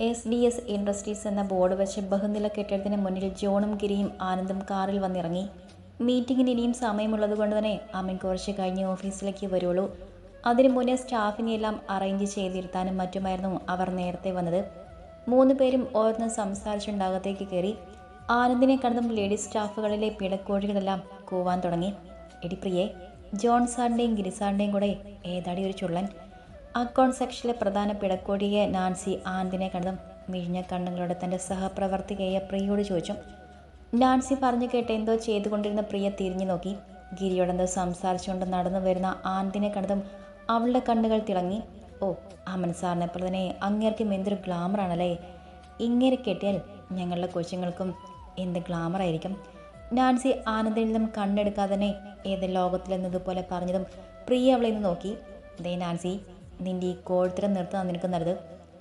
S D S industries എന്ന board വെച്ച് ബഹുനില കെട്ടിടത്തിന് മുന്നിൽ ജോണും ഗിരിയും ആനന്ദും കാറിൽ വന്നിറങ്ങി. മീറ്റിങ്ങിന് ഇനിയും സമയമുള്ളത് കൊണ്ട് തന്നെ അമ്മൻ കുറച്ച് കഴിഞ്ഞ് ഓഫീസിലേക്ക് വരുള്ളൂ. അതിനു മുന്നേ സ്റ്റാഫിനെയെല്ലാം അറേഞ്ച് ചെയ്തിരുത്താനും മറ്റുമായിരുന്നു അവർ നേരത്തെ വന്നത്. മൂന്ന് പേരും ഓരോന്ന് സംസാരിച്ചുണ്ടാകത്തേക്ക് കയറി. ആനന്ദിനെ കണ്ടതും ലേഡീസ് സ്റ്റാഫുകളിലെ പിടക്കോഴികളെല്ലാം കൂവാൻ തുടങ്ങി. എടി പ്രിയേ ജോൺ സാറിന്റെയും ഗിരിസാറിന്റെയും കൂടെ ഏതാടി ഒരു ചുള്ളൻ? അക്കൗണ്ട് സെക്ഷനിലെ പ്രധാന പിടക്കോടിയെ നാൻസി ആന്തിനെ കണ്ടതും മിഴിഞ്ഞ കണ്ണുകളോടെ തന്റെ സഹപ്രവർത്തികയെ പ്രിയയോട് ചോദിച്ചു നാൻസി പറഞ്ഞു കേട്ട് എന്തോ ചെയ്തുകൊണ്ടിരുന്ന പ്രിയ തിരിഞ്ഞു നോക്കി. ഗിരിയോടെന്തോ സംസാരിച്ചുകൊണ്ട് നടന്നു വരുന്ന ആന്തിനെ കണ്ടതും അവളുടെ കണ്ണുകൾ തിളങ്ങി. ഓ അമൻ സാറിനെ പോലെ തന്നെ അങ്ങേർക്കും എന്തൊരു ഗ്ലാമറാണല്ലേ ഇങ്ങനെ കെട്ടിയാൽ ഞങ്ങളുടെ കൊച്ചുങ്ങൾക്കും എന്ത് ഗ്ലാമറായിരിക്കും നാൻസി ആനന്ദിൽ നിന്നും കണ്ണെടുക്കാതെ തന്നെ ഏത് ലോകത്തിലെന്നതുപോലെ പറഞ്ഞതും പ്രിയ അവളെ നിന്ന് നോക്കി. ദേ നാൻസി നിന്റെ ഈ കോഴത്തിരം നിർത്തുന്ന നിനക്ക് നല്ലത്?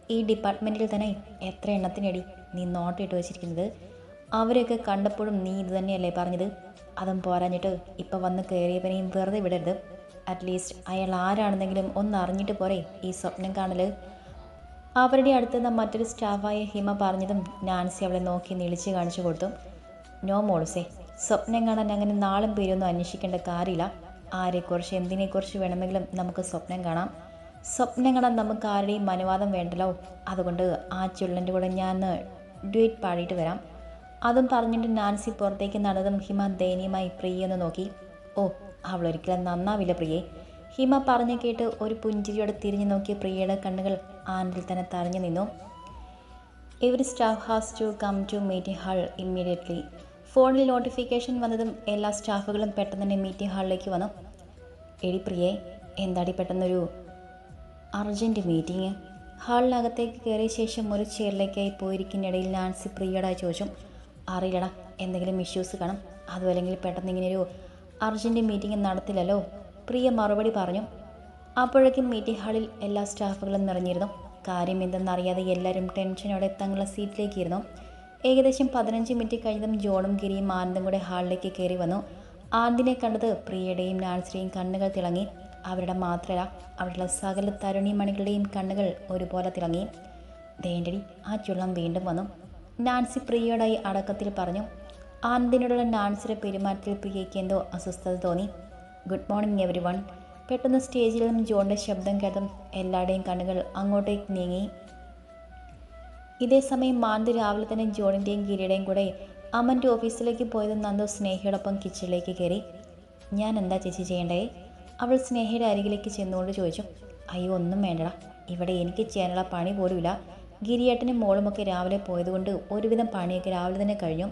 ഈ ഡിപ്പാർട്ട്മെന്റിൽ തന്നെ എത്ര എണ്ണത്തിനടി നീ നോട്ടിട്ട് വെച്ചിരിക്കുന്നത്? അവരെയൊക്കെ കണ്ടപ്പോഴും നീ ഇത് തന്നെയല്ലേ പറഞ്ഞത്? അതും പോരാഞ്ഞിട്ട് ഇപ്പം വന്ന് കയറിയവനെയും വെറുതെ വിടരുത്. അറ്റ്ലീസ്റ്റ് അയാൾ ആരാണെന്നെങ്കിലും ഒന്ന് അറിഞ്ഞിട്ട് പോരെ ഈ സ്വപ്നം കാണൽ. അവരുടെ അടുത്തുനിന്ന് മറ്റൊരു സ്റ്റാഫായ ഹിമ പറഞ്ഞതും നാൻസി അവളെ നോക്കി നിളിച്ച് കാണിച്ചു കൊടുത്തു. നോ മോൾസേ സ്വപ്നം കാണാൻ അങ്ങനെ നാളും പേരൊന്നും അന്വേഷിക്കേണ്ട കാര്യമില്ല. ആരെക്കുറിച്ച് എന്തിനെക്കുറിച്ച് വേണമെങ്കിലും നമുക്ക് സ്വപ്നം കാണാം. സ്വപ്നം കാണാൻ നമുക്ക് ആരുടെയും അനുവാദം വേണ്ടല്ലോ? അതുകൊണ്ട് ആ ചുള്ളന്റെ കൂടെ ഞാൻ ഡ്യൂറ്റ് പാടിയിട്ട് വരാം. അതും പറഞ്ഞിട്ട് നാൻസി പുറത്തേക്ക് നടന്നതും ഹിമ ദയനീയമായി പ്രിയെന്ന് നോക്കി. ഓ അവളൊരിക്കലും നന്നാവില്ല പ്രിയെ. ഹിമ പറഞ്ഞു കേട്ട് ഒരു പുഞ്ചിരിയോടെ തിരിഞ്ഞു നോക്കിയ പ്രിയയുടെ കണ്ണുകൾ ആനിൽ തന്നെ തറഞ്ഞു നിന്നു. Every staff has to come to meeting hall immediately ഫോണിൽ നോട്ടിഫിക്കേഷൻ വന്നതും എല്ലാ സ്റ്റാഫുകളും പെട്ടെന്ന് തന്നെ മീറ്റിംഗ് ഹാളിലേക്ക് വന്നു. എടി പ്രിയെ എന്താടി പെട്ടെന്നൊരു അർജന്റ് മീറ്റിംഗ്. ഹാളിനകത്തേക്ക് കയറിയ ശേഷം ഒരു ചെയറിലേക്കായി പോയിരിക്കുന്നിടയിൽ നാൻസി പ്രിയടായി ചോദിച്ചു അറിയില്ലടാ എന്തെങ്കിലും ഇഷ്യൂസ് കാണും. അതും അല്ലെങ്കിൽ പെട്ടെന്ന് ഇങ്ങനെയൊരു അർജന്റ് മീറ്റിംഗ് നടത്തില്ലല്ലോ? പ്രിയ മറുപടി പറഞ്ഞു അപ്പോഴേക്കും മീറ്റിംഗ് ഹാളിൽ എല്ലാ സ്റ്റാഫുകളും നിറഞ്ഞിരുന്നു. കാര്യം എന്തെന്നറിയാതെ എല്ലാവരും ടെൻഷനോടെ തങ്ങളുടെ സീറ്റിലേക്കിരുന്നു ഏകദേശം പതിനഞ്ച് മിനിറ്റ് കഴിഞ്ഞതും ജോണും ഗിരിയും ആനന്ദും കൂടെ ഹാളിലേക്ക് കയറി വന്നു. ആനന്ദിനെ കണ്ടത് പ്രിയയുടെയും നാൻസിയുടെയും കണ്ണുകൾ തിളങ്ങി. അവരുടെ മാത്രമല്ല അവരുടെ സകല തരുണിമണികളുടെയും കണ്ണുകൾ ഒരുപോലെ തിളങ്ങി. ദേണ്ടടി ആ ചുള്ളം വീണ്ടും വന്നു. നാൻസി പ്രിയയുടെ അടക്കത്തിൽ പറഞ്ഞു ആനന്ദിനോടുള്ള നാൻസിയുടെ പെരുമാറ്റത്തിൽ പ്രിയയ്ക്ക് എന്തോ അസ്വസ്ഥത തോന്നി. ഗുഡ് മോർണിംഗ് എവരി വൺ പെട്ടെന്ന് സ്റ്റേജിൽ നിന്നും ജോണിന്റെ ശബ്ദം കേട്ടതും എല്ലാവരുടെയും കണ്ണുകൾ അങ്ങോട്ടേക്ക് നീങ്ങി. ഇതേ സമയം മാന്തി രാവിലെ തന്നെ ജോണിന്റെയും ഗിരിയുടെയും കൂടെ അമ്മന്റെ ഓഫീസിലേക്ക് പോയത് നന്ദു സ്നേഹയോടൊപ്പം കിച്ചണിലേക്ക് കയറി. ഞാൻ എന്താ ചേച്ചി ചെയ്യേണ്ടേ? അവൾ സ്നേഹയുടെ അരികിലേക്ക് ചെന്നുകൊണ്ട് ചോദിച്ചു അയ്യോ ഒന്നും വേണ്ടടാ. ഇവിടെ എനിക്ക് ചെയ്യാനുള്ള പണി പോലുമില്ല. ഗിരിയേട്ടനും മോളുമൊക്കെ രാവിലെ പോയതുകൊണ്ട് ഒരുവിധം പണിയൊക്കെ രാവിലെ തന്നെ കഴിഞ്ഞു.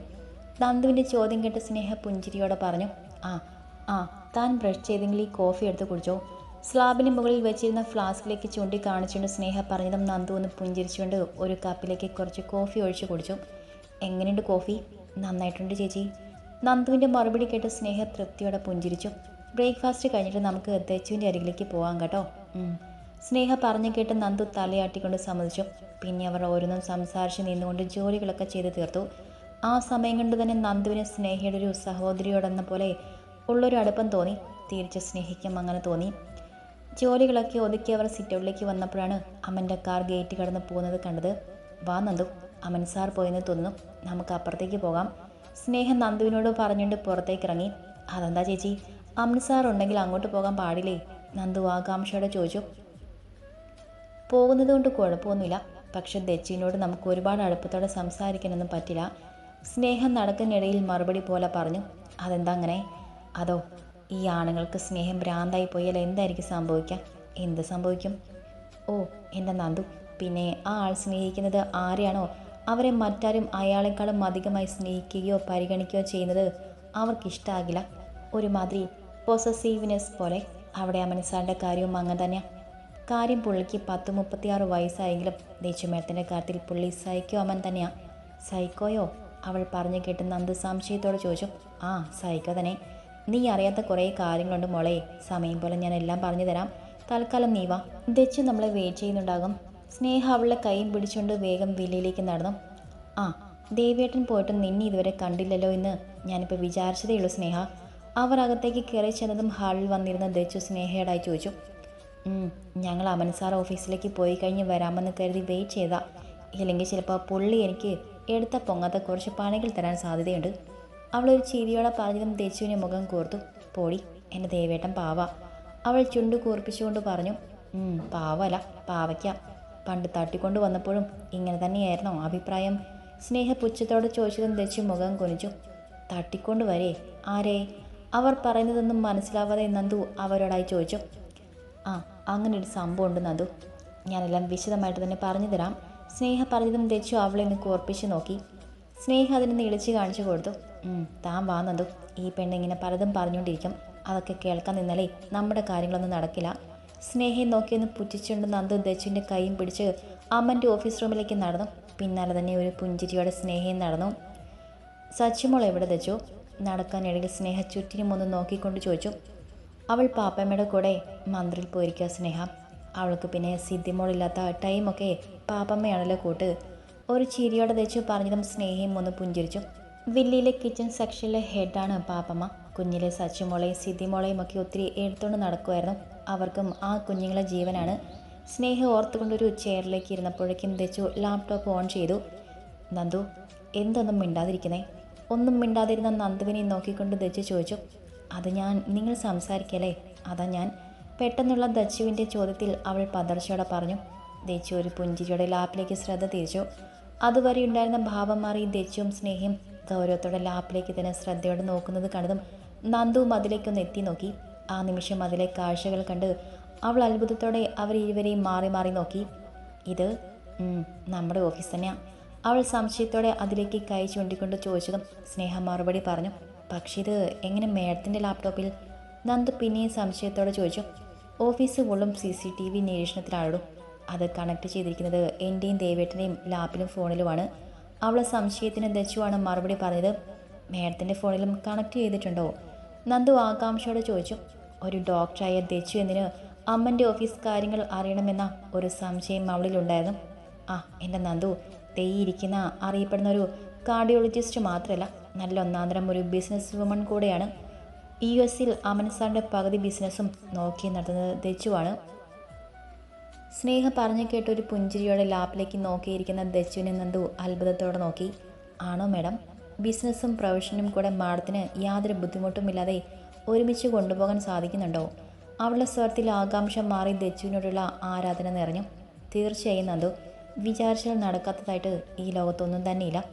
നന്ദുവിന്റെ ചോദ്യം കേട്ട് സ്നേഹ പുഞ്ചിരിയോടെ പറഞ്ഞു ആ ആ താൻ ബ്രഷ് ചെയ്തെങ്കിൽ ഈ കോഫി എടുത്ത് കുടിച്ചോ. സ്ലാബിന് മുകളിൽ വെച്ചിരുന്ന ഫ്ലാസ്കിലേക്ക് ചൂണ്ടി കാണിച്ചുകൊണ്ട് സ്നേഹ പറഞ്ഞതും നന്ദു ഒന്ന് പുഞ്ചിരിച്ചുകൊണ്ട് ഒരു കപ്പിലേക്ക് കുറച്ച് കോഫി ഒഴിച്ച് കുടിച്ചു. എങ്ങനെയുണ്ട് കോഫി? നന്നായിട്ടുണ്ട് ചേച്ചി. നന്ദുവിന്റെ മറുപടി കേട്ട് സ്നേഹ തൃപ്തിയോടെ പുഞ്ചിരിച്ചു. ബ്രേക്ക്ഫാസ്റ്റ് കഴിഞ്ഞിട്ട് നമുക്ക് തെച്ചുവിന്റെ അരികിലേക്ക് പോകാം കേട്ടോ. സ്നേഹ പറഞ്ഞു കേട്ട് നന്ദു തലയാട്ടിക്കൊണ്ട് സമ്മതിച്ചു. പിന്നെ അവർ ഓരോന്നും സംസാരിച്ച് നിന്നുകൊണ്ട് ജോലികളൊക്കെ ചെയ്ത് തീർത്തു. ആ സമയം കൊണ്ട് തന്നെ നന്ദുവിന് സ്നേഹയുടെ ഒരു സഹോദരിയോടെന്ന പോലെ ഉള്ളൊരു അടുപ്പം തോന്നി. തിരിച്ച് സ്നേഹിക്കും അങ്ങനെ തോന്നി. ജോലികളൊക്കെ ഒതുക്കി അവർ സിറ്റൗട്ടിലേക്ക് വന്നപ്പോഴാണ് അമ്മന്റെ കാർ ഗേറ്റ് കടന്ന് പോകുന്നത് കണ്ടത്. വാ നന്ദു അമൻ സാർ പോയെന്ന് തോന്നുന്നു. നമുക്ക് അപ്പുറത്തേക്ക് പോകാം. സ്നേഹം നന്ദുവിനോട് പറഞ്ഞുകൊണ്ട് പുറത്തേക്ക് ഇറങ്ങി. അതെന്താ ചേച്ചി? അമൻ സാർ ഉണ്ടെങ്കിൽ അങ്ങോട്ട് പോകാൻ പാടില്ലേ? നന്ദു ആകാംക്ഷയോടെ ചോദിച്ചു. പോകുന്നത് കൊണ്ട് കുഴപ്പമൊന്നുമില്ല. പക്ഷെ ദച്ചിനോട് നമുക്ക് ഒരുപാട് അടുപ്പത്തോടെ സംസാരിക്കാനൊന്നും പറ്റില്ല. സ്നേഹം നടക്കുന്നിടയിൽ മറുപടി പോലെ പറഞ്ഞു. അതെന്താ അങ്ങനെ? അതോ ഈ ആണുങ്ങൾക്ക് സ്നേഹം ഭ്രാന്തായി പോയാൽ എന്തായിരിക്കും സംഭവിക്കുക? എന്ത് സംഭവിക്കും? ഓ എന്റെ നന്ദു. പിന്നെ ആ ആൾ സ്നേഹിക്കുന്നത് ആരെയാണോ? അവരെ മറ്റാരും അയാളെക്കാളും അധികമായി സ്നേഹിക്കുകയോ പരിഗണിക്കുകയോ ചെയ്യുന്നത് അവർക്കിഷ്ടാകില്ല. ഒരുമാതിരി പൊസസീവ്നെസ് പോലെ അവിടെ അമനസാറിന്റെ കാര്യവും അങ്ങനെ തന്നെയാണ് കാര്യം പുള്ളിക്ക് പത്ത് മുപ്പത്തിയാറ് വയസ്സായെങ്കിലും ദേശമേട്ടന്റെ കാര്യത്തിൽ പുള്ളി സൈക്കോ അമൻ തന്നെയാണ് സൈക്കോയോ അവൾ പറഞ്ഞു കേട്ട് നന്ദ് സംശയത്തോടെ ചോദിച്ചു. ആ സൈക്കോ തന്നെ. നീ അറിയാത്ത കുറേ കാര്യങ്ങളുണ്ട് മോളെ. സമയം പോലെ ഞാൻ എല്ലാം പറഞ്ഞു തരാം. തൽക്കാലം നീ വാ. ദച്ചു നമ്മളെ വെയിറ്റ് ചെയ്യുന്നുണ്ടാകും. സ്നേഹ അവളുടെ കൈയും പിടിച്ചുകൊണ്ട് വേഗം വില്ലയിലേക്ക് നടന്നു. ആ ദേവേട്ടൻ പോയിട്ട് നിന്നെ ഇതുവരെ കണ്ടില്ലല്ലോ എന്ന് ഞാനിപ്പോൾ വിചാരിച്ചതേ ഉള്ളൂ സ്നേഹ. അവർ അകത്തേക്ക് കയറി ചെന്നതും ഹാളിൽ വന്നിരുന്ന ദച്ചു സ്നേഹയോടായി ചോദിച്ചു "ഉം, ഞങ്ങൾ അമൻ സാർ ഓഫീസിലേക്ക് പോയി കഴിഞ്ഞ് വരാമെന്ന് കരുതി വെയിറ്റ് ചെയ്താ. ഇല്ലെങ്കിൽ ചിലപ്പോൾ പുള്ളി എനിക്ക് എടുത്ത പൊങ്ങാത്ത കുറച്ച് പണികൾ തരാൻ സാധ്യതയുണ്ട്. അവളൊരു ചിരിയോടെ പറഞ്ഞതും ദച്ചുവിനെ മുഖം കോർത്തു പോടി എന്റെ ദേവേട്ടൻ പാവ. അവൾ ചുണ്ടു കൂർപ്പിച്ചുകൊണ്ട് പറഞ്ഞു പാവല പാവയ്ക്ക. പണ്ട് തട്ടിക്കൊണ്ട് വന്നപ്പോഴും ഇങ്ങനെ തന്നെയായിരുന്നോ അഭിപ്രായം. സ്നേഹപുച്ഛത്തോടെ ചോദിച്ചതും ദച്ചു മുഖം കുനിച്ചു തട്ടിക്കൊണ്ട് വരേ ആരേ? അവർ പറയുന്നതൊന്നും മനസ്സിലാവാതെ നന്ദു അവരോടായി ചോദിച്ചു. ആ അങ്ങനെ ഒരു സംഭവം ഉണ്ട് നന്ദു. ഞാനെല്ലാം വിശദമായിട്ട് തന്നെ പറഞ്ഞു തരാം. സ്നേഹ പറഞ്ഞതും രച്ചു അവളെ ഒന്ന് കോർപ്പിച്ച് നോക്കി. സ്നേഹ അതിനൊന്ന് ഇളിച്ച് കാണിച്ചു കൊടുത്തു. താൻ വാ നന്ദു. ഈ പെണ്ണിങ്ങനെ പലതും പറഞ്ഞുകൊണ്ടിരിക്കും. അതൊക്കെ കേൾക്കാൻ നിന്നാലേ നമ്മുടെ കാര്യങ്ങളൊന്നും നടക്കില്ല. സ്നേഹയെ നോക്കിയൊന്ന് പുച്ഛിച്ചുകൊണ്ട് നന്ദു ദച്ചുവിന്റെ കൈയും പിടിച്ച് അമ്മന്റെ ഓഫീസ് റൂമിലേക്ക് നടന്നു. പിന്നാലെ തന്നെ ഒരു പുഞ്ചിരിയോടെ സ്നേഹയും നടന്നു. സച്ചിമോൾ എവിടെ തെച്ചു നടക്കാനിടയിൽ സ്നേഹ ചുറ്റിനും ഒന്ന് നോക്കിക്കൊണ്ട് ചോദിച്ചു അവൾ പാപ്പമ്മയുടെ കൂടെ മന്ത്രിൽ പോയിരിക്കുക സ്നേഹ. അവൾക്ക് പിന്നെ സിദ്ധിമോളില്ലാത്ത ടൈമൊക്കെ പാപ്പമ്മയാണല്ലോ കൂട്ട്. ഒരു ചിരിയോടെ തെച്ചു പറഞ്ഞതും സ്നേഹയും ഒന്ന് പുഞ്ചിരിച്ചു. വില്ലിയിലെ കിച്ചൺ സെക്ഷനിലെ ഹെഡാണ് പാപ്പമ്മ. കുഞ്ഞിലെ സച്ചുമോളെയും സിദ്ധിമോളെയും ഒക്കെ ഒത്തിരി എടുത്തുകൊണ്ട് നടക്കുമായിരുന്നു അവർക്കും ആ കുഞ്ഞുങ്ങളെ ജീവനാണ്. സ്നേഹം ഓർത്തുകൊണ്ടൊരു ചെയറിലേക്ക് ഇരുന്നപ്പോഴേക്കും തെച്ചു ലാപ്ടോപ്പ് ഓൺ ചെയ്തു. നന്ദു എന്തൊന്നും മിണ്ടാതിരിക്കുന്നേ? ഒന്നും മിണ്ടാതിരുന്ന നന്ദുവിനെ നോക്കിക്കൊണ്ട് ദച്ചു ചോദിച്ചു അത് ഞാൻ നിങ്ങൾ സംസാരിക്കലേ അതാ ഞാൻ. പെട്ടെന്നുള്ള ദച്ചുവിന്റെ ചോദ്യത്തിൽ അവൾ പതർച്ചയോടെ പറഞ്ഞു. ദച്ചു ഒരു പുഞ്ചിരിയുടെ ലാപ്പിലേക്ക് ശ്രദ്ധ തിരിച്ചു. അതുവരെ ഉണ്ടായിരുന്ന ഭാവം മാറി ദച്ചുവും സ്നേഹയും ഗൗരവത്തോടെ ലാപ്പിലേക്ക് തന്നെ ശ്രദ്ധയോടെ നോക്കുന്നത് കണ്ടതും നന്ദുവും അതിലേക്കൊന്ന് എത്തി നോക്കി. ആ നിമിഷം അതിലെ കാഴ്ചകൾ കണ്ട് അവൾ അത്ഭുതത്തോടെ അവർ ഇരുവരെയും മാറി മാറി നോക്കി. ഇത് നമ്മുടെ ഓഫീസ് തന്നെയാ. അവൾ സംശയത്തോടെ അതിലേക്ക് കൈ ചൂണ്ടിക്കൊണ്ട് ചോദിച്ചതും സ്നേഹ മറുപടി പറഞ്ഞു പക്ഷെ ഇത് എങ്ങനെ മേഡത്തിന്റെ ലാപ്ടോപ്പിൽ? നന്ദു പിന്നെയും സംശയത്തോടെ ചോദിച്ചു ഓഫീസ് ഫുള്ളും സി സി ടി വി നിരീക്ഷണത്തിലാണല്ലോ. അത് കണക്ട് ചെയ്തിരിക്കുന്നത് എന്റെയും ദേവേട്ടന്റെയും ലാപ്പിലും ഫോണിലുമാണ്. അവൾ സംശയത്തിന് ദച്ചുവാണ് മറുപടി പറഞ്ഞത്? മേഡത്തിന്റെ ഫോണിലും കണക്ട് ചെയ്തിട്ടുണ്ടോ? നന്ദു ആകാംക്ഷയോടെ ചോദിച്ചു ഒരു ഡോക്ടറായ ദച്ചു എന്നിന് അമ്മന്റെ ഓഫീസ് കാര്യങ്ങൾ അറിയണമെന്ന ഒരു സംശയം അവളിലുണ്ടായിരുന്നു? ആ എന്റെ നന്ദു തേ ഇരിക്കുന്ന അറിയപ്പെടുന്ന ഒരു കാർഡിയോളജിസ്റ്റ് മാത്രമല്ല നല്ല ഒന്നാന്തരം ഒരു ബിസിനസ് വുമൺ കൂടെയാണ്. യു എസിൽ അമൻ സാറിന്റെ പകുതി ബിസിനസ്സും നോക്കി നടത്തുന്നത് ദച്ചുവാണ്. സ്നേഹ പറഞ്ഞു കേട്ട ഒരു പുഞ്ചിരിയോടെ ലാപ്പിലേക്ക് നോക്കിയിരിക്കുന്ന ദച്ചുവിനെ നന്ദു അത്ഭുതത്തോടെ നോക്കി. ആണോ മാഡം? ബിസിനസ്സും പ്രൊഫഷനും കൂടെ മാഡത്തിന് യാതൊരു ബുദ്ധിമുട്ടുമില്ലാതെ ഒരുമിച്ച് കൊണ്ടുപോകാൻ സാധിക്കുന്നുണ്ടോ? അവളുടെ സ്വരത്തിൽ ആകാംക്ഷ മാറി ദച്ചുവിനോടുള്ള ആരാധന നിറഞ്ഞു. തീർച്ചയായും നന്ദു. വിചാരിച്ചാൽ നടക്കാത്തതായിട്ട് ഈ ലോകത്തൊന്നും തന്നെയില്ല.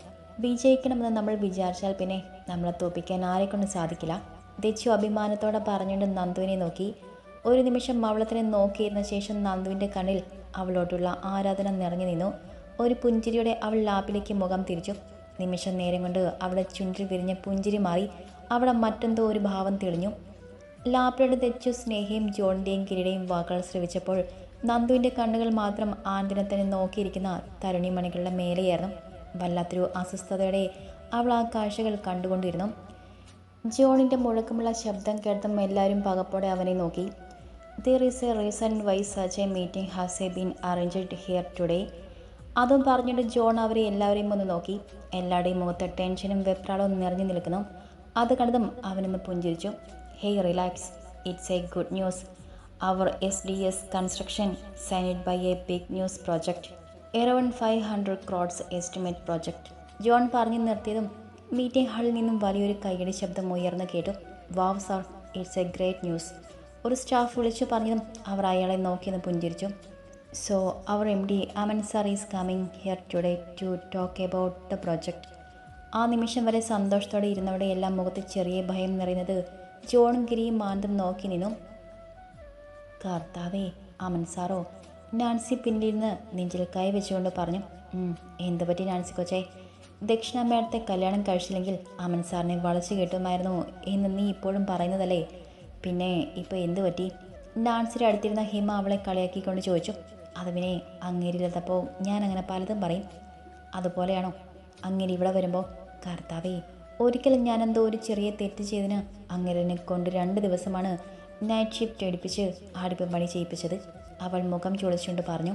വിജയിക്കണമെന്ന് നമ്മൾ വിചാരിച്ചാൽ പിന്നെ നമ്മളെ തോപ്പിക്കാൻ ആരെക്കൊണ്ട് സാധിക്കില്ല. ദച്ചു അഭിമാനത്തോടെ പറഞ്ഞുകൊണ്ട് നന്ദുവിനെ നോക്കി. ഒരു നിമിഷം അവളത്തിനെ നോക്കിയിരുന്ന ശേഷം നന്ദുവിന്റെ കണ്ണിൽ അവളോട്ടുള്ള ആരാധന നിറഞ്ഞു നിന്നു. ഒരു പുഞ്ചിരിയോടെ അവൾ ലാപ്പിലേക്ക് മുഖം തിരിച്ചു. നിമിഷം നേരം കൊണ്ട് അവളെ ചുണ്ടിൽ വിരിഞ്ഞ പുഞ്ചിരി മാറി അവിടെ മറ്റെന്തോ ഒരു ഭാവം തെളിഞ്ഞു. ലാപ്പിലൂടെ തെച്ചു സ്നേഹയും ജോണിന്റെയും കിരീടയും വാക്കുകൾ ശ്രവിച്ചപ്പോൾ നന്ദുവിന്റെ കണ്ണുകൾ മാത്രം ആന്തിനത്തിനെ നോക്കിയിരിക്കുന്ന തരുണിമണികളുടെ മേലെയായിരുന്നു. വല്ലാത്തൊരു അസ്വസ്ഥതയോടെ അവൾ ആ കാഴ്ചകൾ കണ്ടുകൊണ്ടിരുന്നു. ജോണിന്റെ മുഴക്കമുള്ള ശബ്ദം കേട്ടതും എല്ലാവരും പകപ്പോടെ അവനെ നോക്കി. There is a reason why such a meeting has a been arranged here today അതും പറഞ്ഞിട്ട് ജോൺ അവരെ എല്ലാവരെയും ഒന്ന് നോക്കി. എല്ലാവരുടെയും മുഖത്ത് ടെൻഷനും വെപ്രാളവും നിറഞ്ഞു നിൽക്കുന്നു. അത് കണ്ടതും അവനൊന്ന് പുഞ്ചിരിച്ചു. Hey relax it's a good news our S D S construction signed by a big news project around five hundred crores estimate project John പറഞ്ഞു നിർത്തിയതും മീറ്റിംഗ് ഹാളിൽ നിന്നും വലിയൊരു കൈയടി ശബ്ദം ഉയർന്നു കേട്ടു. Wow sir it's a great news ഒരു സ്റ്റാഫ് വിളിച്ചു പറഞ്ഞതും അവർ അയാളെ നോക്കിയെന്ന് പുഞ്ചിരിച്ചു. So our M D Aman sir is coming here today to talk about the project ആ നിമിഷം വരെ സന്തോഷത്തോടെ ഇരുന്നവരുടെ എല്ലാം മുഖത്ത് ചെറിയ ഭയം നിറയുന്നത് ജോണും ഗിരിയും മാന്തും നോക്കി നിന്നു. കർത്താവേ അമൻ സാറോ നാൻസി പിന്നിലിരുന്ന് നെഞ്ചിൽ കൈ വെച്ചുകൊണ്ട് പറഞ്ഞു എന്തു പറ്റി നാൻസി കൊച്ചേ? ദക്ഷിണാമ്മയടുത്തെ കല്യാണം കഴിച്ചില്ലെങ്കിൽ അമൻ സാറിനെ വളച്ചു കെട്ടുമായിരുന്നു എന്ന് നീ ഇപ്പോഴും പറയുന്നതല്ലേ? പിന്നെ ഇപ്പോൾ എന്തു പറ്റി? നാൻസിയുടെ അടുത്തിരുന്ന ഹിമ അവളെ കളിയാക്കിക്കൊണ്ട് ചോദിച്ചു അത് പിന്നെ അങ്ങേരില്ലാത്തപ്പോൾ ഞാൻ അങ്ങനെ പലതും പറയും. അതുപോലെയാണോ? അങ്ങനെ ഇവിടെ വരുമ്പോൾ കർത്താവേ ഒരിക്കലും ഞാനെന്തോ ഒരു ചെറിയ തെറ്റ് ചെയ്തതിന് അങ്ങനെ കൊണ്ട് രണ്ട് ദിവസമാണ് നൈറ്റ് ഷിഫ്റ്റ് എടുപ്പിച്ച് ആടിപ്പം പണി ചെയ്യിപ്പിച്ചത് അവൾ മുഖം ചുളിച്ചുകൊണ്ട് പറഞ്ഞു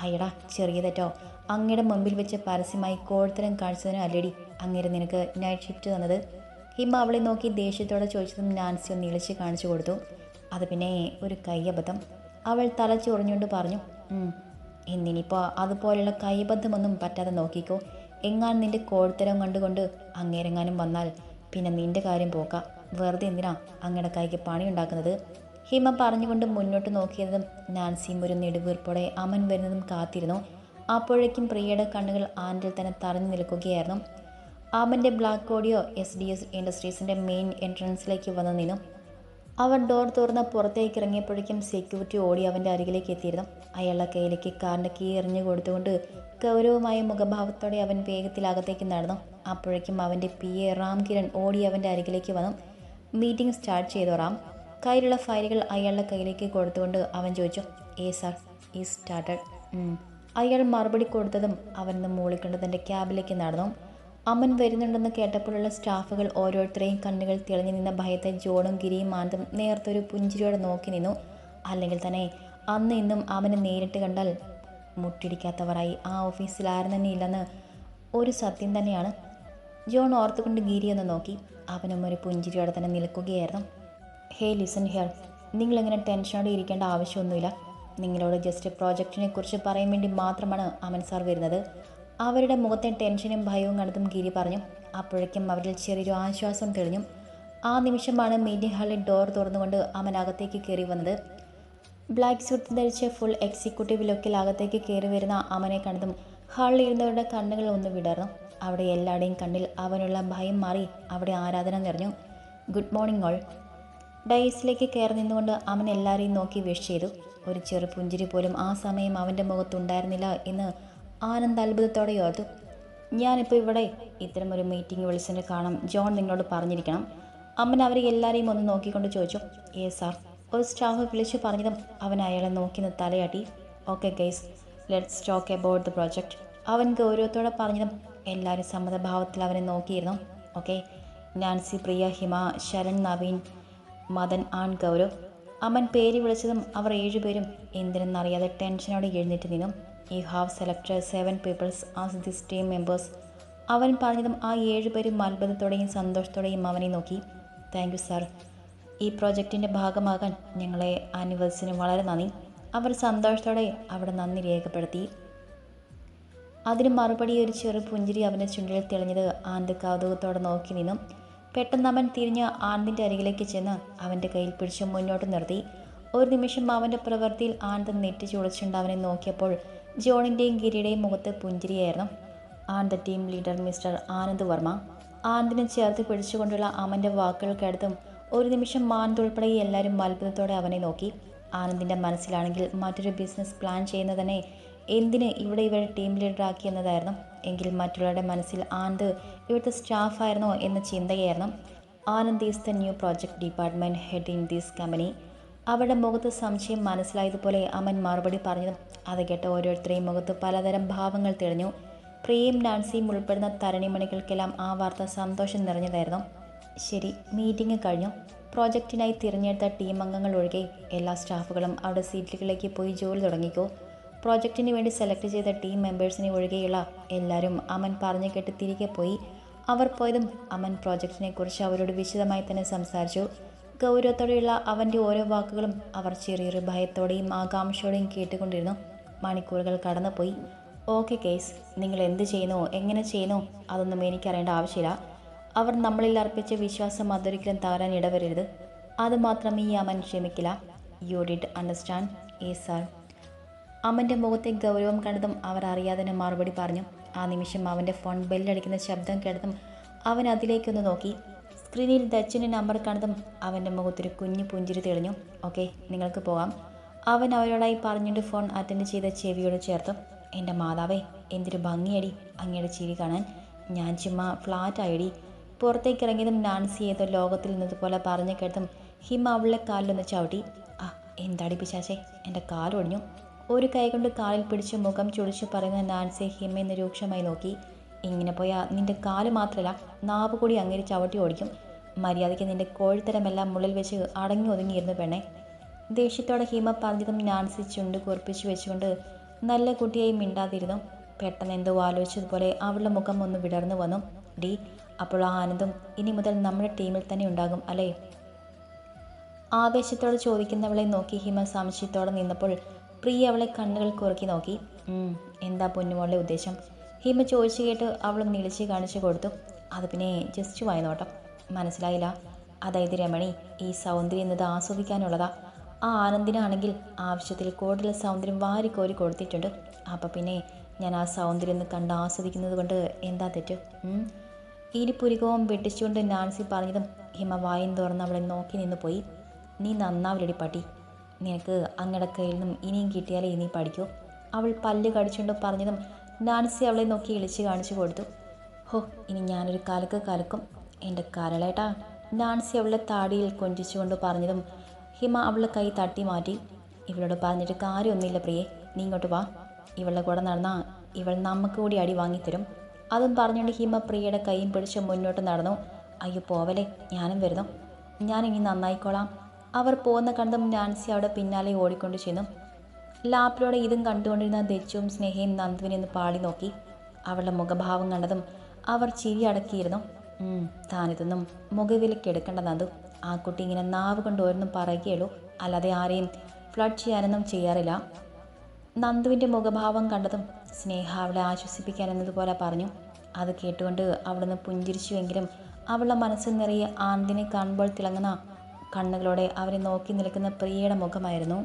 അയ്യടാ ചെറിയ തെറ്റോ. അങ്ങയുടെ മുമ്പിൽ വെച്ച് പരസ്യമായി കോഴത്തരം കാണിച്ചതിന് അല്ലടി. അങ്ങേരെ നിനക്ക് നൈറ്റ് ഷിഫ്റ്റ് തന്നത്. ഹിമ അവളെ നോക്കി ദേഷ്യത്തോടെ ചോദിച്ചതും നാൻസി ഒന്ന് ഇളിച്ച് കാണിച്ചു കൊടുത്തു. അത് പിന്നെ ഒരു കയ്യബദ്ധം അവൾ തല ചൊറിഞ്ഞുകൊണ്ട് പറഞ്ഞു "ഉം, അതുപോലെയുള്ള കൈബദ്ധമൊന്നും പറ്റാതെ നോക്കിക്കോ. എങ്ങാൻ നിന്റെ കോഴത്തരം കണ്ടുകൊണ്ട് അങ്ങേരെങ്ങാനും വന്നാൽ പിന്നെ നിന്റെ കാര്യം പോക്ക. വെറുതെ എന്തിനാ അങ്ങയുടെ കൈക്ക് പണിയുണ്ടാക്കുന്നത്? ഹിമ പറഞ്ഞുകൊണ്ട് മുന്നോട്ട് നോക്കിയതും നാൻസിയും ഒരു നെടുവീർപ്പോടെ അമൻ വരുന്നതും കാത്തിരുന്നു. അപ്പോഴേക്കും പ്രിയയുടെ കണ്ണുകൾ ആൻഡിൽ തന്നെ തറഞ്ഞു നിൽക്കുകയായിരുന്നു. അമന്റെ black Audi S D S ഇൻഡസ്ട്രീസിന്റെ main എൻട്രൻസിലേക്ക് വന്നു നിന്നു. അവൻ ഡോർ തുറന്ന് പുറത്തേക്ക് ഇറങ്ങിയപ്പോഴേക്കും സെക്യൂരിറ്റി ഓടി അവന്റെ അരികിലേക്ക് എത്തിയിരുന്നു. അയാളുടെ കയ്യിലേക്ക് കാറിന്റെ കീ എറിഞ്ഞു കൊടുത്തുകൊണ്ട് ഗൗരവമായ മുഖഭാവത്തോടെ അവൻ വേഗത്തിൽ അകത്തേക്ക് നടന്നു. അപ്പോഴേക്കും അവന്റെ പി എ റാം കിരൺ ഓടി അവന്റെ അരികിലേക്ക് വന്നു. മീറ്റിംഗ് സ്റ്റാർട്ട് ചെയ്തു റാം കയ്യിലുള്ള ഫയലുകൾ അയാളുടെ കയ്യിലേക്ക് കൊടുത്തുകൊണ്ട് അവൻ ചോദിച്ചു ഏ സാർ ഈ സ്റ്റാർട്ടഡ് അയാൾ മറുപടി കൊടുത്തതും അവൻ മൂളിക്കൊണ്ട് തന്റെ ക്യാബിലേക്ക് നടന്നു. അമ്മൻ വരുന്നുണ്ടെന്ന് കേട്ടപ്പോഴുള്ള സ്റ്റാഫുകൾ ഓരോരുത്തരെയും കണ്ണുകൾ തിളഞ്ഞു നിന്ന ഭയത്തെ ജോണും ഗിരിയും മാന്തും ഒരു പുഞ്ചിരിയോടെ നോക്കി നിന്നു. അല്ലെങ്കിൽ തന്നെ അന്ന് ഇന്നും അവനെ നേരിട്ട് കണ്ടാൽ മുട്ടിടിക്കാത്തവരായി ആ ഓഫീസിൽ ആരും തന്നെ ഇല്ലെന്ന് ഒരു സത്യം തന്നെയാണ്. ജോൺ ഓർത്തുകൊണ്ട് ഗിരിയൊന്ന് നോക്കി. അവനും ഒരു പുഞ്ചിരിയോടെ തന്നെ നിൽക്കുകയായിരുന്നു. ഹേ ലിസൺ ഹിയർ നിങ്ങളിങ്ങനെ ടെൻഷനോടെ ഇരിക്കേണ്ട ആവശ്യമൊന്നുമില്ല. നിങ്ങളോട് ജസ്റ്റ് പ്രോജക്റ്റിനെ കുറിച്ച് പറയാൻ വേണ്ടി മാത്രമാണ് അമൻ സാർ വരുന്നത്. അവരുടെ മുഖത്തെ ടെൻഷനും ഭയവും കണ്ടതും ഗിരി പറഞ്ഞു. അപ്പോഴേക്കും അവരിൽ ചെറിയൊരു ആശ്വാസം തെളിഞ്ഞു. ആ നിമിഷമാണ് മീറ്റിംഗ് ഹാളിൽ ഡോർ തുറന്നുകൊണ്ട് അവൻ അകത്തേക്ക് കയറി വന്നത്. ബ്ലാക്ക് സ്യൂട്ട് ധരിച്ച് ഫുൾ എക്സിക്യൂട്ടീവ് ലുക്കിൽ അകത്തേക്ക് കയറി വരുന്ന അമനെ കണ്ടതും ഹാളിൽ ഇരുന്നവരുടെ കണ്ണുകൾ ഒന്ന് വിടർന്നു. അവിടെ എല്ലാവരുടെയും കണ്ണിൽ അവനുള്ള ഭയം മാറി അവിടെ ആരാധന നിറഞ്ഞു. Good morning all. ഡയസിലേക്ക് കയറി നിന്നുകൊണ്ട് അവൻ എല്ലാവരെയും നോക്കി വിഷ് ചെയ്തു. ഒരു ചെറു പുഞ്ചിരി പോലും ആ സമയം അവന്റെ മുഖത്തുണ്ടായിരുന്നില്ല എന്ന് ആനന്ദ് അത്ഭുതത്തോടെ ഓർത്തു. ഞാനിപ്പോൾ ഇവിടെ. ഇത്തരം ഒരു മീറ്റിംഗ് വിളിച്ചതിന് കാണാം ജോൺ നിങ്ങളോട് പറഞ്ഞിരിക്കണം. അമ്മൻ അവരെ എല്ലാവരെയും ഒന്ന് നോക്കിക്കൊണ്ട് ചോദിച്ചു. ഏ സാർ. ഒരു സ്റ്റാഫ് വിളിച്ചു പറഞ്ഞതും അവൻ അയാളെ നോക്കി തലയാട്ടി. Okay guys let's talk about the project അവൻ ഗൗരവത്തോടെ പറഞ്ഞതും എല്ലാവരും സമ്മതഭാവത്തിൽ അവനെ നോക്കിയിരുന്നു. Okay? Nancy Priya Hima Sharan Naveen Madan and Gaurav. Aman പേര് വിളിച്ചതും അവർ ഏഴുപേരും എന്തിനെന്നറിയാതെ ടെൻഷനോടെ എഴുന്നേറ്റ് നിന്നു. I have selected seven peoples as this team members അവൻ പറഞ്ഞതും ആ ഏഴുപേരും അത്ഭുതത്തോടെയും സന്തോഷത്തോടെയും അവനെ നോക്കി. താങ്ക് യു സാർ ഈ പ്രോജക്റ്റിന്റെ ഭാഗമാകാൻ ഞങ്ങളെ ആനിവേഴ്സിന് വളരെ നന്ദി. അവർ സന്തോഷത്തോടെ അവിടെ നന്ദി രേഖപ്പെടുത്തി. അതിന് മറുപടി ഒരു ചെറു പുഞ്ചിരി അവന്റെ ചുണ്ടിൽ തെളിഞ്ഞത് ആനന്ദ് കൗതുകത്തോടെ നോക്കി നിന്നു. പെട്ടെന്ന് അവൻ തിരിഞ്ഞ് ആനന്ദിന്റെ അരികിലേക്ക് ചെന്ന് അവന്റെ കയ്യിൽ പിടിച്ച് മുന്നോട്ട് നിർത്തി. ഒരു നിമിഷം അവന്റെ പ്രവൃത്തിയിൽ ആനന്ദ് നെറ്റി ചുളച്ചുകൊണ്ട് അവനെ നോക്കിയപ്പോൾ ജോണിന്റെയും ഗിരിയുടെയും മുഖത്ത് പുഞ്ചിരിയായിരുന്നു. Anand team leader mister Anand Varma. ആനന്ദിനെ ചേർത്ത് പിടിച്ചുകൊണ്ടുള്ള അവന്റെ വാക്കുകൾക്കടുത്തും ഒരു നിമിഷം ആനന്ദ് ഉൾപ്പെടെ എല്ലാവരും അത്ഭുതത്തോടെ അവനെ നോക്കി. ആനന്ദിന്റെ മനസ്സിലാണെങ്കിൽ മറ്റൊരു ബിസിനസ് പ്ലാൻ ചെയ്യുന്നതന്നെ എന്തിന് ഇവിടെ ഇവരെ ടീം ലീഡറാക്കി എന്നതായിരുന്നു എങ്കിൽ മറ്റുള്ളവരുടെ മനസ്സിൽ ആനന്ദ് ഇവിടുത്തെ സ്റ്റാഫായിരുന്നോ എന്ന ചിന്തയായിരുന്നു. Anand is the new project department head in these company അവരുടെ മുഖത്ത് സംശയം മനസ്സിലായതുപോലെ അമൻ മറുപടി പറഞ്ഞു അത് കേട്ട ഓരോരുത്തരെയും മുഖത്ത് പലതരം ഭാവങ്ങൾ തെളിഞ്ഞു. പ്രിയയും നാൻസിയും ഉൾപ്പെടുന്ന തരണിമണികൾക്കെല്ലാം ആ വാർത്ത സന്തോഷം നിറഞ്ഞതായിരുന്നു. ശരി മീറ്റിംഗ് കഴിഞ്ഞു. പ്രോജക്റ്റിനായി തിരഞ്ഞെടുത്ത ടീം അംഗങ്ങൾ ഒഴികെ എല്ലാ സ്റ്റാഫുകളും അവിടെ സീറ്റുകളിലേക്ക് പോയി ജോലി തുടങ്ങിക്കോ. പ്രോജക്റ്റിന് വേണ്ടി സെലക്ട് ചെയ്ത ടീം മെമ്പേഴ്സിനെ ഒഴികെയുള്ള എല്ലാവരും അമൻ പറഞ്ഞു കേട്ട് തിരികെ പോയി. അവർ പോയതും അമൻ പ്രോജക്റ്റിനെ കുറിച്ച് അവരോട് വിശദമായി തന്നെ സംസാരിച്ചു. ഗൗരവത്തോടെയുള്ള അവന്റെ ഓരോ വാക്കുകളും അവർ ചെറിയൊരു ഭയത്തോടെയും ആകാംക്ഷയോടെയും കേട്ടുകൊണ്ടിരുന്നു. മണിക്കൂറുകൾ കടന്നുപോയി. ഓക്കെ കേസ് നിങ്ങൾ എന്ത് ചെയ്യുന്നു? എങ്ങനെ ചെയ്യുന്നു? അതൊന്നും എനിക്കറിയേണ്ട ആവശ്യമില്ല. അവർ നമ്മളിൽ അർപ്പിച്ച വിശ്വാസം അതൊരിക്കലും തകരാൻ ഇടവരരുത്. അതുമാത്രം ഈ അമൻ ക്ഷമിക്കില്ല. യു ഡിഡ് അണ്ടർസ്റ്റാൻഡ് ഏ സാർ അമ്മന്റെ മുഖത്തെ ഗൗരവം കണ്ടതും അവർ അറിയാതെ തന്നെ മറുപടി പറഞ്ഞു. ആ നിമിഷം അവന്റെ ഫോൺ ബെല്ലടിക്കുന്ന ശബ്ദം കേട്ടതും അവൻ അതിലേക്കൊന്ന് നോക്കി. സ്ക്രീനിൽ ദച്ചിന്റെ നമ്പർ കണ്ടതും അവന്റെ മുഖത്തൊരു കുഞ്ഞു പുഞ്ചിരി തെളിഞ്ഞു. ഓക്കെ നിങ്ങൾക്ക് പോകാം. അവൻ അവരോടായി പറഞ്ഞിട്ട് ഫോൺ അറ്റൻഡ് ചെയ്ത ചെവിയോട് ചേർത്തു. എന്റെ മാതാവേ എന്തൊരു ഭംഗിയടി അങ്ങയുടെ ചിരി കാണാൻ. ഞാൻ ചുമ്മാ ഫ്ലാറ്റ് ആയിടി. പുറത്തേക്ക് ഇറങ്ങിയതും നാൻസി ഏതോ ലോകത്തിൽ നിന്നതുപോലെ പറഞ്ഞു കേട്ടതും ഹിമ അവളുടെ കാലിലൊന്ന് ചവിട്ടി. ആ എന്താടി പിശാശേ എന്റെ കാലൊടിഞ്ഞു. ഒരു കൈകൊണ്ട് കാലിൽ പിടിച്ച് മുഖം ചുളിച്ച് പറയുന്ന നാൻസി ഹിമ എന്ന് രൂക്ഷമായി നോക്കി. ഇങ്ങനെ പോയാൽ നിന്റെ കാൽ മാത്രമല്ല നാവ് കൂടി അങ്ങനെ ചവിട്ടി ഓടിക്കും. മര്യാദയ്ക്ക് നിന്റെ കോഴിത്തരമെല്ലാം മുള്ളിൽ വെച്ച് അടങ്ങി ഒതുങ്ങിയിരുന്നു പെണ്ണെ. ദേഷ്യത്തോടെ ഹിമ പറഞ്ഞതും നാൻസി ചുണ്ട് കുറിപ്പിച്ച് വെച്ചുകൊണ്ട് നല്ല കുട്ടിയായി മിണ്ടാതിരുന്നു. പെട്ടെന്ന് എന്തോ ആലോചിച്ചതുപോലെ അവളുടെ മുഖം ഒന്ന് വിടർന്നു വന്നു. ഡി അപ്പോൾ ആ ആനന്ദം ഇനി മുതൽ നമ്മുടെ ടീമിൽ തന്നെ ഉണ്ടാകും അല്ലേ? ആവേശത്തോടെ ചോദിക്കുന്നവളെ നോക്കി ഹിമ സംശയത്തോടെ നിന്നപ്പോൾ പ്രിയ അവളെ കണ്ണുകൾ കുറുക്കി നോക്കി. എന്താ പൊന്നുമോളുടെ ഉദ്ദേശം? ഹിമ ചോദിച്ചു കേട്ട് അവൾ നിളിച്ച് കാണിച്ചു കൊടുത്തു. അത് പിന്നെ ജസ്റ്റ് വായി നോട്ടം മനസ്സിലായില്ല. അതായത് രമണി ഈ സൗന്ദര്യം എന്നത് ആസ്വദിക്കാനുള്ളതാ. ആ ആനന്ദിനാണെങ്കിൽ ആവശ്യത്തിൽ കൂടുതൽ സൗന്ദര്യം വാരിക്കോരി കൊടുത്തിട്ടുണ്ട്. അപ്പം പിന്നെ ഞാൻ ആ സൗന്ദര്യം ഒന്ന് കണ്ട് ആസ്വദിക്കുന്നത് കൊണ്ട് എന്താ തെറ്റ്? ഇനി പുരികവും വെട്ടിച്ചുകൊണ്ട് നാൻസി പറഞ്ഞതും ഹിമ വായും തുറന്ന് അവളെ നോക്കി നിന്ന് പോയി. നീ നന്നാവിലടി പട്ടി. നിനക്ക് അങ്ങടെ കയ്യിൽ നിന്നും ഇനിയും കിട്ടിയാലേ ഇനി പഠിക്കൂ. അവൾ പല്ല് കടിച്ചുകൊണ്ട് പറഞ്ഞതും നാൻസി അവളെ നോക്കി ഇളിച്ച് കാണിച്ചു കൊടുത്തു. ഹോ ഇനി ഞാനൊരു കലക്ക് കലക്കും. എന്റെ കരളേട്ടാ നാൻസി അവളുടെ താടിയിൽ കൊഞ്ചിച്ചുകൊണ്ട് പറഞ്ഞതും ഹിമ അവളുടെ കൈ തട്ടി മാറ്റി. ഇവളോട് പറഞ്ഞിട്ട് കാര്യമൊന്നുമില്ല പ്രിയെ നീ ഇങ്ങോട്ട് വാ. ഇവളുടെ കൂടെ നടന്നാൽ ഇവൾ നമുക്ക് കൂടി അടി വാങ്ങിത്തരും. അതും പറഞ്ഞുകൊണ്ട് ഹിമ പ്രിയയുടെ കൈയും പിടിച്ച് മുന്നോട്ട് നടന്നു. അയ്യോ പോവലേ ഞാനും വരുന്നു. ഞാനിനി നന്നായിക്കോളാം. അവർ പോകുന്ന കണ്ടും നാൻസി അവിടെ പിന്നാലെ ഓടിക്കൊണ്ട് ചെന്നു. ലാപ്പിലൂടെ ഇതും കണ്ടുകൊണ്ടിരുന്ന ദച്ചുവും സ്നേഹയും നന്ദുവിനെ ഒന്ന് പാളി നോക്കി. അവളുടെ മുഖഭാവം കണ്ടതും അവർ ചിരി അടക്കിയിരുന്നു. "ഉം, താനിതൊന്നും മുഖവിലക്ക് എടുക്കേണ്ട നന്ദു. ആ കുട്ടി ഇങ്ങനെ നാവ് കൊണ്ട് ഓരോന്നും പറയുകയുള്ളൂ. അല്ലാതെ ആരെയും ഫ്ലഡ് ചെയ്യാനൊന്നും ചെയ്യാറില്ല. നന്ദുവിന്റെ മുഖഭാവം കണ്ടതും സ്നേഹ അവളെ ആശ്വസിപ്പിക്കാൻ എന്നതുപോലെ പറഞ്ഞു. അത് കേട്ടുകൊണ്ട് അവിടുന്ന് പുഞ്ചിരിച്ചുവെങ്കിലും അവളുടെ മനസ്സിൽ നിറയെ ആനന്ദിനെ കാണുമ്പോൾ തിളങ്ങുന്ന കണ്ണുകളോടെ അവരെ നോക്കി നിൽക്കുന്ന പ്രിയയുടെ മുഖമായിരുന്നു.